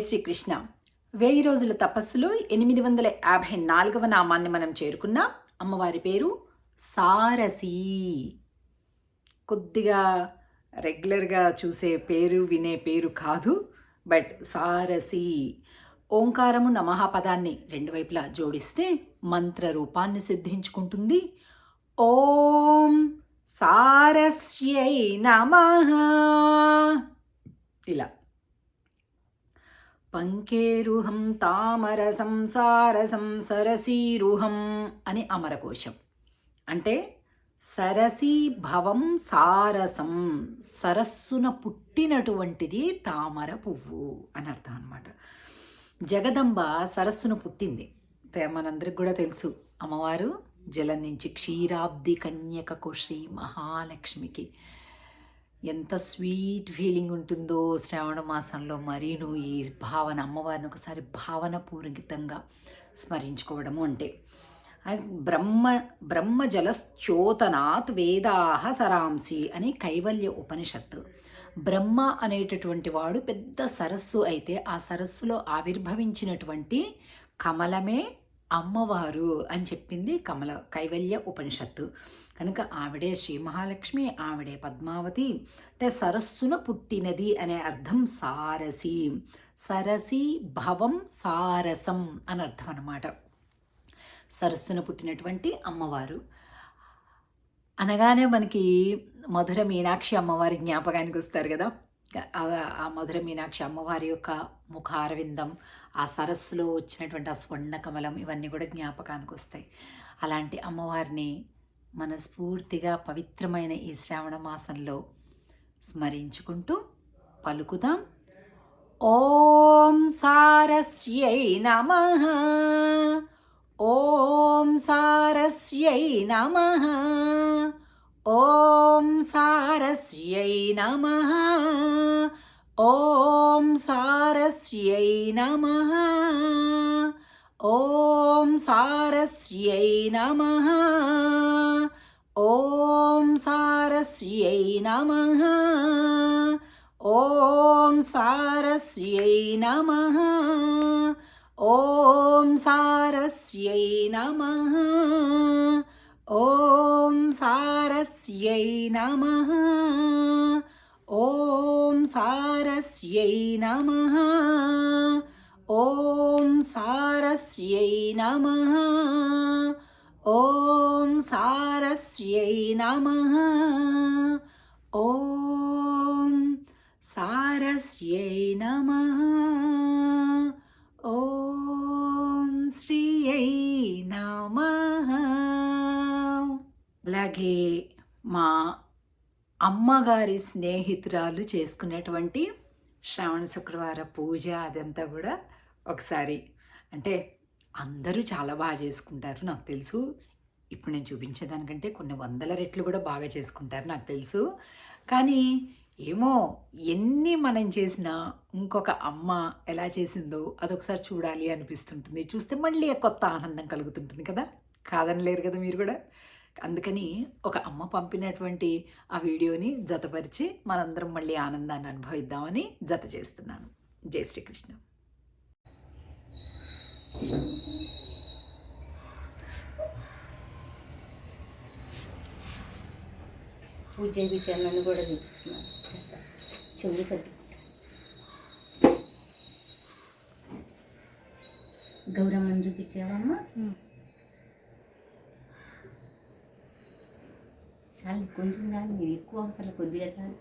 శ్రీకృష్ణ. వెయ్యి రోజుల తపస్సులో ఎనిమిది వందల యాభై నాలుగవ నామాన్ని మనం చేరుకున్నాం అమ్మవారి పేరు సారసి. కొద్దిగా రెగ్యులర్గా చూసే పేరు వినే పేరు కాదు బట్ సారసి. ఓంకారము నమః పదాన్ని రెండు వైపులా జోడిస్తే మంత్ర రూపాన్ని సిద్ధించుకుంటుంది. ఓం సారస్యై నమ. ఇలా. పంకేరుహం తామర సంసార సరసీరుహం అని అమరకోశం. అంటే సరసీ భవం సారసం సరస్సున పుట్టినటువంటిది తామర పువ్వు అని అర్థం అనమాట జగదంబ సరస్సును పుట్టింది. మనందరికి కూడా తెలుసు. అమ్మవారు జలం నుంచి క్షీరాబ్ది కన్యకకు శ్రీ మహాలక్ష్మికి. ఎంత స్వీట్ ఫీలింగ్ ఉంటుందో శ్రావణ మాసంలో మరీను ఈ భావన అమ్మవారిని ఒకసారి భావనపూరితంగా స్మరించుకోవడము అంటే. బ్రహ్మ బ్రహ్మ జలశ్చోతనాత్ వేదాహ సరాంసి అని కైవల్య ఉపనిషత్తు. బ్రహ్మ అనేటటువంటి వాడు పెద్ద సరస్సు అయితే ఆ సరస్సులో ఆవిర్భవించినటువంటి కమలమే అమ్మవారు అని చెప్పింది కమల కైవల్య ఉపనిషత్తు. కనుక ఆవిడే శ్రీ మహాలక్ష్మి ఆవిడే పద్మావతి అంటే సరస్సున పుట్టినది అనే అర్థం సారసి. సరసి భవం సారసం అని అర్థం అన్నమాట. సరస్సున పుట్టినటువంటి అమ్మవారు. అనగానే మనకి మధుర మీనాక్షి అమ్మవారి జ్ఞాపకానికి వస్తారు కదా. ఆ- మధుర మీనాక్షి అమ్మవారి యొక్క ముఖారవిందం ఆ సరస్సులో వచ్చినటువంటి ఆ స్వర్ణ కమలం ఇవన్నీ కూడా జ్ఞాపకానికి వస్తాయి. అలాంటి అమ్మవారిని మనస్ఫూర్తిగా పవిత్రమైన ఈ శ్రావణ మాసంలో స్మరించుకుంటూ పలుకుదాం. ఓం సారస్యై నమః. ఓం సారస్యై నమః. ఓం సారస్యై నమ. ఓం సారస్యై నమ. ఓం సారస్యై నమ. ఓం సారస్యై నమ. ఓం సారస్యై నమ. ఓం సారస్యై నమ. ఓం సారస్యై నమ. ఓం సారస్యై నమ. ఓం సారస్యై నమ. ఓం సారస్యై నమ. ఓం సారస్యై నమ. ఓం శ్రీయై నమ. అలాగే మా అమ్మగారి స్నేహితురాలు చేసుకునేటువంటి శ్రావణ శుక్రవార పూజ అదంతా కూడా ఒకసారి. అంటే అందరూ చాలా బాగా చేసుకుంటారు నాకు తెలుసు. ఇప్పుడు నేను చూపించేదానికంటే కొన్ని వందల రెట్లు కూడా బాగా చేసుకుంటారు నాకు తెలుసు. కానీ ఏమో ఎన్ని మనం చేసినా ఇంకొక అమ్మ ఎలా చేసిందో అదొకసారి చూడాలి అనిపిస్తుంటుంది. చూస్తే మళ్ళీ కొత్త ఆనందం కలుగుతుంటుంది కదా. కాదనలేరు కదా మీరు కూడా? అందుకని ఒక అమ్మ పంపినటువంటి ఆ వీడియోని జతపరిచి మనందరం మళ్ళీ ఆనందాన్ని అనుభవిద్దామని జత చేస్తున్నాను. జై శ్రీకృష్ణ. పూజ చేయించాను కూడా కాస్త చెవులు సర్ది. గౌరమ్మని చూపించావమ్మా చాలు కొంచెం చాలు మీరు ఎక్కువ అవసరం కొద్దిగా చాలు.